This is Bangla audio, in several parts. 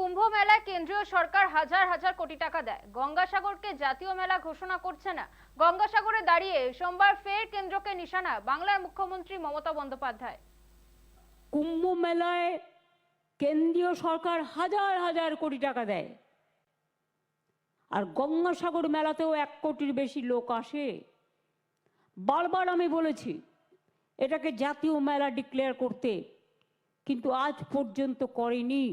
কুম্ভ মেলায় কেন্দ্রীয় সরকার হাজার হাজার কোটি টাকা দেয়। গঙ্গাসাগরকে জাতীয় মেলা ঘোষণা করছে না। গঙ্গাসাগরে দাঁড়িয়ে সোমবার ফের কেন্দ্রকে নিশানা বাংলার মুখ্যমন্ত্রী মমতা বন্দ্যোপাধ্যায়। কুম্ভ মেলায় কেন্দ্রীয় সরকার হাজার হাজার কোটি টাকা দেয়। আর গঙ্গাসাগর মেলাতেও এক কোটির বেশি লোক আসে। বারবার আমি বলেছি, এটাকে জাতীয় মেলা ডিক্লেয়ার করতে, কিন্তু আজ পর্যন্ত করেনি।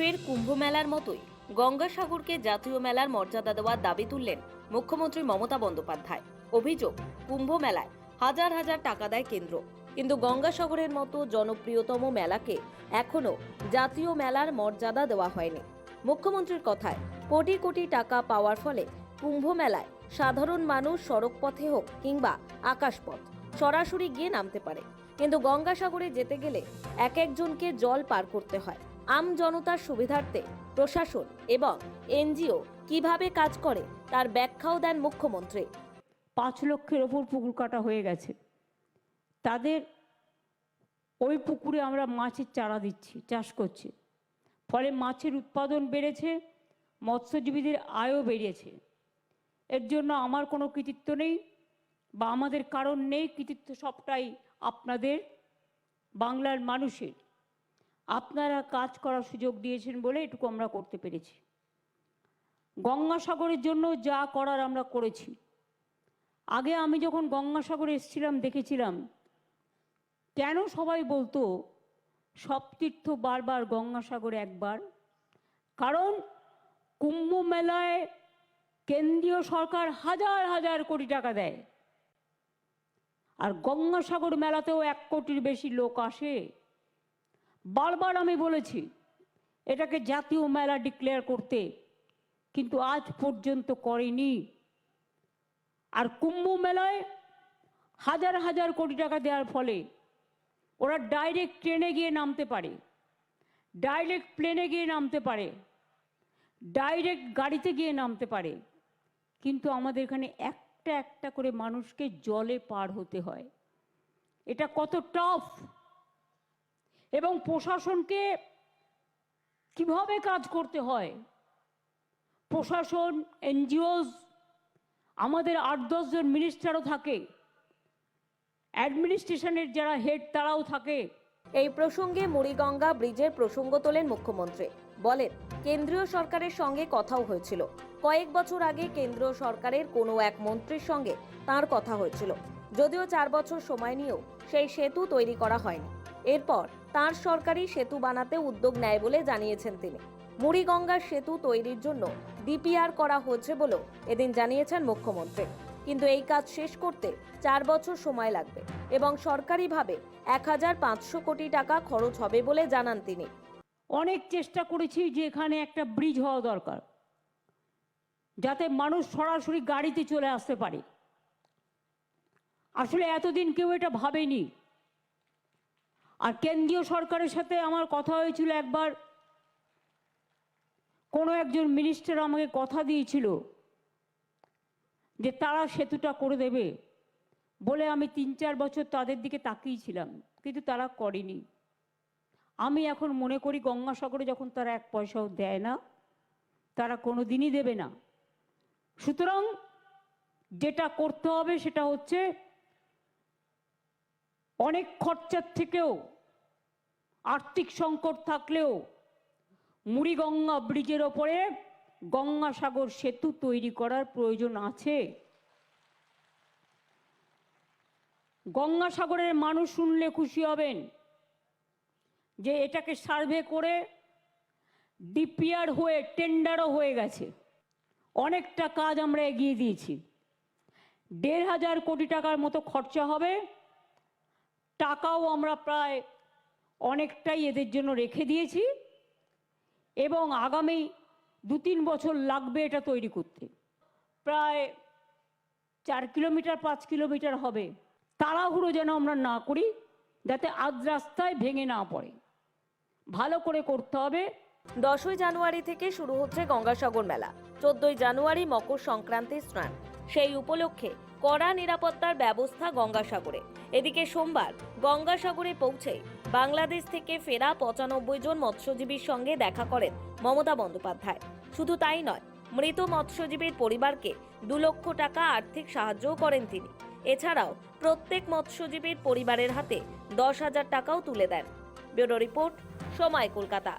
ফের কুম্ভ মেলার মতোই গঙ্গাসাগরকে জাতীয় মেলার মর্যাদা দেওয়ার দাবি তুললেন মুখ্যমন্ত্রী মমতা বন্দ্যোপাধ্যায়। অভিযোগ কুম্ভ মেলায় হাজার হাজার টাকা দেয় কেন্দ্র। কিন্তু গঙ্গাসাগরের মতো জনপ্রিয়তম মেলাকে এখনও জাতীয় মেলার মর্যাদা দেওয়া হয়নি। মুখ্যমন্ত্রীর কথায় কোটি কোটি টাকা পাওয়ার ফলে কুম্ভ মেলায় সাধারণ মানুষ সড়কপথে হোক কিংবা আকাশপথ সরাসরি গিয়ে নামতে পারে। কিন্তু গঙ্গাসাগরে যেতে গেলে এক একজনকে জল পার করতে হয়। আম জনতার সুবিধার্থে প্রশাসন এবং এনজিও কীভাবে কাজ করে তার ব্যাখ্যাও দেন মুখ্যমন্ত্রী। পাঁচ লক্ষের ওপর পুকুর কাটা হয়ে গেছে। তাদের ওই পুকুরে আমরা মাছের চারা দিচ্ছি, চাষ করছি। ফলে মাছের উৎপাদন বেড়েছে, মৎস্যজীবীদের আয়ও বেড়েছে। এর জন্য আমার কোনো কৃতিত্ব নেই বা আমাদের কারণ নেই, কৃতিত্ব সবটাই আপনাদের, বাংলার মানুষের। আপনারা কাজ করার সুযোগ দিয়েছেন বলে এটুকু আমরা করতে পেরেছি। গঙ্গাসাগরের জন্য যা করার আমরা করেছি। আগে আমি যখন গঙ্গাসাগরে এসেছিলাম, দেখেছিলাম, কেন সবাই বলতো, সব তীর্থ বারবার গঙ্গাসাগরে একবার। কারণ কুম্ভ মেলায় কেন্দ্রীয় সরকার হাজার হাজার কোটি টাকা দেয়। আর গঙ্গাসাগর মেলাতেও এক কোটির বেশি লোক আসে। বারবার আমি বলেছি, এটাকে জাতীয় মেলা ডিক্লেয়ার করতে, কিন্তু আজ পর্যন্ত করেনি। আর কুম্ভ মেলায় হাজার হাজার কোটি টাকা দেওয়ার ফলে ওরা ডাইরেক্ট ট্রেনে গিয়ে নামতে পারে ডাইরেক্ট প্লেনে গিয়ে নামতে পারে ডাইরেক্ট গাড়িতে গিয়ে নামতে পারে। কিন্তু আমাদের এখানে একটা একটা করে মানুষকে জলে পার হতে হয়। এটা কত টাফ এবং প্রশাসনকে কীভাবে কাজ করতে হয়? প্রশাসন, এনজিওস, আমাদের আট দশজন মিনিস্টারও থাকে। অ্যাডমিনিস্ট্রেশনের যারা হেড, তারাও থাকে। এই প্রসঙ্গে মুড়িগঙ্গা ব্রিজের প্রসঙ্গ তোলেন মুখ্যমন্ত্রী। বলেন, কেন্দ্রীয় সরকারের সঙ্গে কথাও হয়েছিল। কয়েক বছর আগে কেন্দ্রীয় সরকারের কোনো এক মন্ত্রীর সঙ্গে তার কথা হয়েছিল। যদিও চার বছর সময় নিয়েও সেই সেতু তৈরি করা হয়নি। এরপর তার সরকারি সেতু বানাতে উদ্যোগ নেয় বলে জানিয়েছেন তিনি। মুড়িগঙ্গার সেতু তৈরির জন্য ডিপিআর করা হচ্ছে বলেও এদিন জানিয়েছেন মুখ্যমন্ত্রী। কিন্তু এই কাজ শেষ করতে চার বছর সময় লাগবে এবং সরকারিভাবে এক হাজার পাঁচশো কোটি টাকা খরচ হবে বলে জানান তিনি। অনেক চেষ্টা করেছি যে এখানে একটা ব্রিজ হওয়া দরকার, যাতে মানুষ সরাসরি গাড়িতে চলে আসতে পারে। আসলে এতদিন কেউ এটা ভাবেনি। আর কেন্দ্রীয় সরকারের সাথে আমার কথা হয়েছিল একবার। কোনো একজন মিনিস্টার আমাকে কথা দিয়েছিল যে তারা সেতুটা করে দেবে বলে আমি তিন চার বছর তাদের দিকে তাকিয়েছিলাম, কিন্তু তারা করেনি। আমি এখন মনে করি গঙ্গাসাগরে যখন তারা এক পয়সাও দেয় না, তারা কোনো দিনই দেবে না। সুতরাং যেটা করতে হবে সেটা হচ্ছে অনেক খরচার থেকেও, আর্থিক সংকট থাকলেও মুড়িগঙ্গা ব্রিজের ওপরে গঙ্গাসাগর সেতু তৈরি করার প্রয়োজন আছে। গঙ্গাসাগরের মানুষ শুনলে খুশি হবেন যে এটাকে সার্ভে করে ডিপিআর হয়ে টেন্ডারও হয়ে গেছে। অনেকটা কাজ আমরা এগিয়ে দিয়েছি। দেড় হাজার কোটি টাকার মতো খরচা হবে। টাকাও আমরা প্রায় অনেকটাই এদের জন্য রেখে দিয়েছি এবং আগামী দু তিন বছর লাগবে এটা তৈরি করতে। প্রায় চার কিলোমিটার, পাঁচ কিলোমিটার হবে। তাড়াহুড়ো যেন আমরা না করি, যাতে আজ রাস্তায় ভেঙে না পড়ে। ভালো করে করতে হবে। দশই জানুয়ারি থেকে শুরু হচ্ছে গঙ্গাসাগর মেলা। চোদ্দই জানুয়ারি মকর সংক্রান্তির স্নান। সেই উপলক্ষে কড়া নিরাপত্তার ব্যবস্থা গঙ্গাসাগরে। এদিকে সোমবার গঙ্গাসাগরে পৌঁছে বাংলাদেশ থেকে ফেরা পঁচানব্বই জন মৎস্যজীবীর সঙ্গে দেখা করেন মমতা বন্দ্যোপাধ্যায়। শুধু তাই নয়, মৃত মৎস্যজীবীর পরিবারকে দু লক্ষ টাকা আর্থিক সাহায্যও করেন তিনি। এছাড়াও প্রত্যেক মৎস্যজীবীর পরিবারের হাতে দশ হাজার টাকাও তুলে দেন। ব্যুরো রিপোর্ট, সময় কলকাতা।